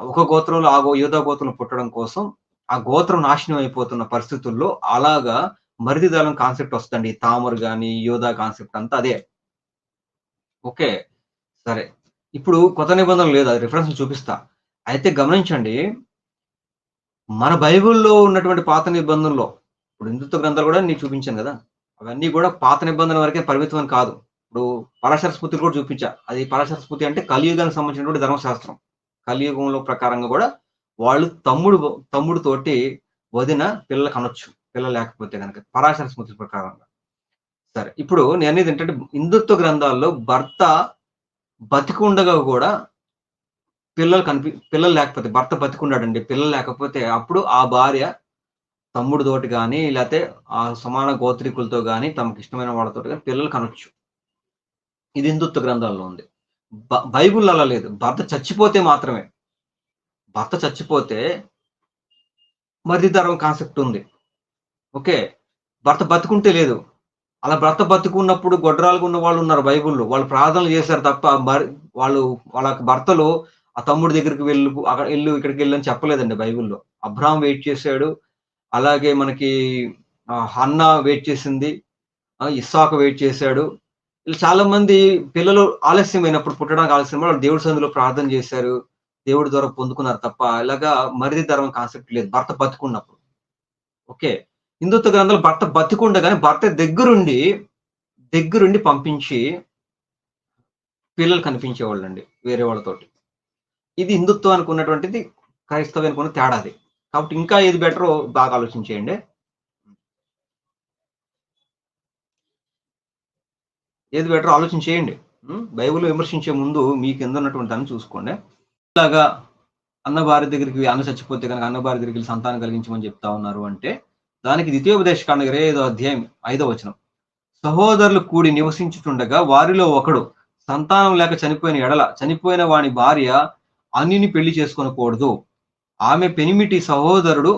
ఒక గోత్రంలో ఆ గో- గోత్రం పుట్టడం కోసం ఆ గోత్రం నాశనం అయిపోతున్న పరిస్థితుల్లో అలాగా మరిదిదలం కాన్సెప్ట్ వస్తుంది తామర్ కానీ యోధా కాన్సెప్ట్ అంతా అదే. ఓకే సరే. ఇప్పుడు కొత్త నిబంధనలు లేదు అది రిఫరెన్స్ చూపిస్తా. అయితే గమనించండి మన బైబిల్లో ఉన్నటువంటి పాత నిబంధనలో ఇప్పుడు హిందుత్వ గ్రంథాలు కూడా నీకు చూపించాను కదా అవన్నీ కూడా పాత నిబంధన వరకే పరిమితం అని కాదు. ఇప్పుడు పరాశర స్మృతులు కూడా చూపించా. అది పరాశర స్మృతి అంటే కలియుగానికి సంబంధించినటువంటి ధర్మశాస్త్రం. కలియుగంలో ప్రకారంగా కూడా వాళ్ళు తమ్ముడు తమ్ముడు తోటి వదిన పిల్లలు కనొచ్చు పిల్ల లేకపోతే కనుక పరాశర స్మృతి ప్రకారంగా. సరే ఇప్పుడు నేను అనేది ఏంటంటే హిందుత్వ గ్రంథాల్లో భర్త బతికుండగా కూడా పిల్లలు కనిపి పిల్లలు లేకపోతే భర్త బతికున్నాడండి పిల్లలు లేకపోతే అప్పుడు ఆ భార్య తమ్ముడు తోటి కానీ లేకపోతే ఆ సమాన గోత్రికులతో కానీ తమకు ఇష్టమైన వాళ్ళతో కానీ పిల్లలు కనొచ్చు. ఇది హిందుత్వ గ్రంథాల్లో ఉంది. బైబిల్ అలా లేదు. భర్త చచ్చిపోతే మాత్రమే. భర్త చచ్చిపోతే మరిదితరం కాన్సెప్ట్ ఉంది. ఓకే? భర్త బతుకుంటే లేదు. అలా భర్త బతుకున్నప్పుడు గొడ్రాలుగా ఉన్న వాళ్ళు ఉన్నారు బైబుల్లో. వాళ్ళు ప్రార్థనలు చేశారు తప్ప మరి వాళ్ళు వాళ్ళ భర్తలు ఆ తమ్ముడి దగ్గరికి వెళ్ళు అక్కడ వెళ్ళు ఇక్కడికి వెళ్ళని అని చెప్పలేదండి బైబిల్లో. అబ్రాహం వెయిట్ చేశాడు. అలాగే మనకి హన్నా వెయిట్ చేసింది. ఇస్సాక్ వెయిట్ చేశాడు. చాలా మంది పిల్లలు ఆలస్యమైనప్పుడు పుట్టడానికి ఆలస్యం వాళ్ళు దేవుడి సందులో ప్రార్థన చేశారు దేవుడి ద్వారా పొందుకున్నారు తప్ప ఇలాగా మరిది ధర్మం కాన్సెప్ట్ లేదు. భర్త బతుకున్నప్పుడు. ఓకే? హిందుత్వ గ్రంథాలు భర్త బతికుండగానే భర్త దగ్గరుండి దగ్గరుండి పంపించి పిల్లలు కనిపించేవాళ్ళండి వేరే వాళ్ళతోటి. ఇది హిందుత్వానికి ఉన్నటువంటిది క్రైస్తవానికి ఉన్న తేడాది. కాబట్టి ఇంకా ఏది బెటరో బాగా ఆలోచించేయండి. ఏది బెటర్ ఆలోచన చేయండి. బైబుల్ బైబిల్ విమర్శించే ముందు మీ కింద ఉన్నటువంటి దాన్ని చూసుకోండి. ఇలాగా అన్న భార్య దగ్గరికి అన్న చచ్చిపోతే కనుక అన్న భార్య దగ్గరికి సంతానం కలిగించమని చెప్తా ఉన్నారు అంటే దానికి ద్వితీయోపదేశ కాండ ఇరవై ఐదో అధ్యాయం ఐదో వచనం. సహోదరులు కూడి నివసించుతుండగా వారిలో ఒకడు సంతానం లేక చనిపోయిన ఎడల చనిపోయిన వాని భార్య అన్నిని పెళ్ళి చేసుకోనకూడదు. ఆమె పెనిమిటి సహోదరుడు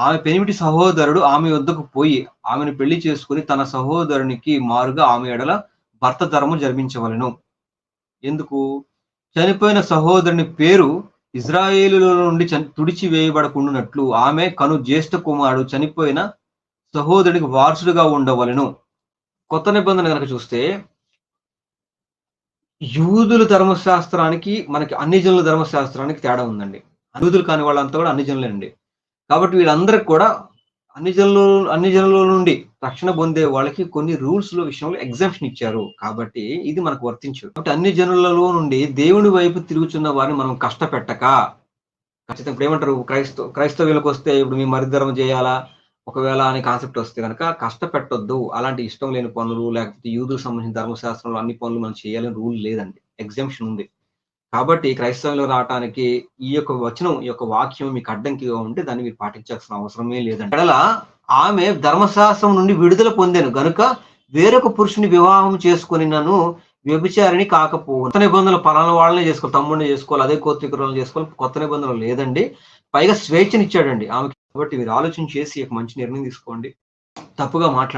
ఆమె పెనిమిటి సహోదరుడు ఆమె వద్దకు పోయి ఆమెను పెళ్ళి చేసుకుని తన సహోదరునికి మారుగా ఆమె ఎడల భర్త ధర్మం జరిపించవలను. ఎందుకు? చనిపోయిన సహోదరుని పేరు ఇజ్రాయేలులో నుండి తుడిచి వేయబడకుండానట్లు ఆమె కను జ్యేష్ఠ కుమారుడు చనిపోయిన సహోదరునికి వారసుడిగా ఉండవలెను. కొత్త నిబంధన కనుక చూస్తే యూదుల ధర్మశాస్త్రానికి మనకి అన్ని జనుల ధర్మశాస్త్రానికి తేడా ఉందండి. యూదులు కాని వాళ్ళంతా కూడా అన్ని జనులండి కాబట్టి వీళ్ళందరికి కూడా అన్ని జనులు అన్ని జనుల నుండి రక్షణ పొందే వాళ్ళకి కొన్ని రూల్స్లో విషయంలో ఎగ్జామ్షన్ ఇచ్చారు. కాబట్టి ఇది మనకు వర్తించు కాబట్టి అన్ని జనులలో నుండి దేవుని వైపు తిరుగుతున్న వారిని మనం కష్టపెట్టక. ఖచ్చితంగా ఇప్పుడు ఏమంటారు? క్రైస్తవ క్రైస్తవులకు వస్తే ఇప్పుడు మీ మరిధర్మం చేయాలా? ఒకవేళ అనే కాన్సెప్ట్ వస్తే కనుక కష్టపెట్టొద్దు. అలాంటి ఇష్టం లేని పనులు లేకపోతే యూదులకు సంబంధించిన ధర్మశాస్త్రంలో అన్ని పనులు మనం చేయాలని రూల్ లేదండి. ఎగ్జామ్షన్ ఉంది. కాబట్టి క్రైస్తవంలో రావటానికి ఈ యొక్క వచనం ఈ యొక్క వాక్యం మీకు అడ్డంకిగా ఉంటే దాన్ని మీరు పాటించాల్సిన అవసరమే లేదండి. ఎడల ఆమె ధర్మశాస్త్రం నుండి విడుదల పొందాను. గనుక వేరొక పురుషుని వివాహం చేసుకుని నన్ను వ్యభిచారిని కాకపోవు కొత్త నిబంధనలు పలానా వాళ్ళనే చేసుకోవాలి తమ్ముడిని చేసుకోవాలి అదే కోత్రికులను చేసుకోవాలి కొత్త నిబంధనలు లేదండి. పైగా స్వేచ్ఛనిచ్చాడండి ఆమెకి. కాబట్టి మీరు ఆలోచన చేసి మంచి నిర్ణయం తీసుకోండి. తప్పుగా మాట్లాడ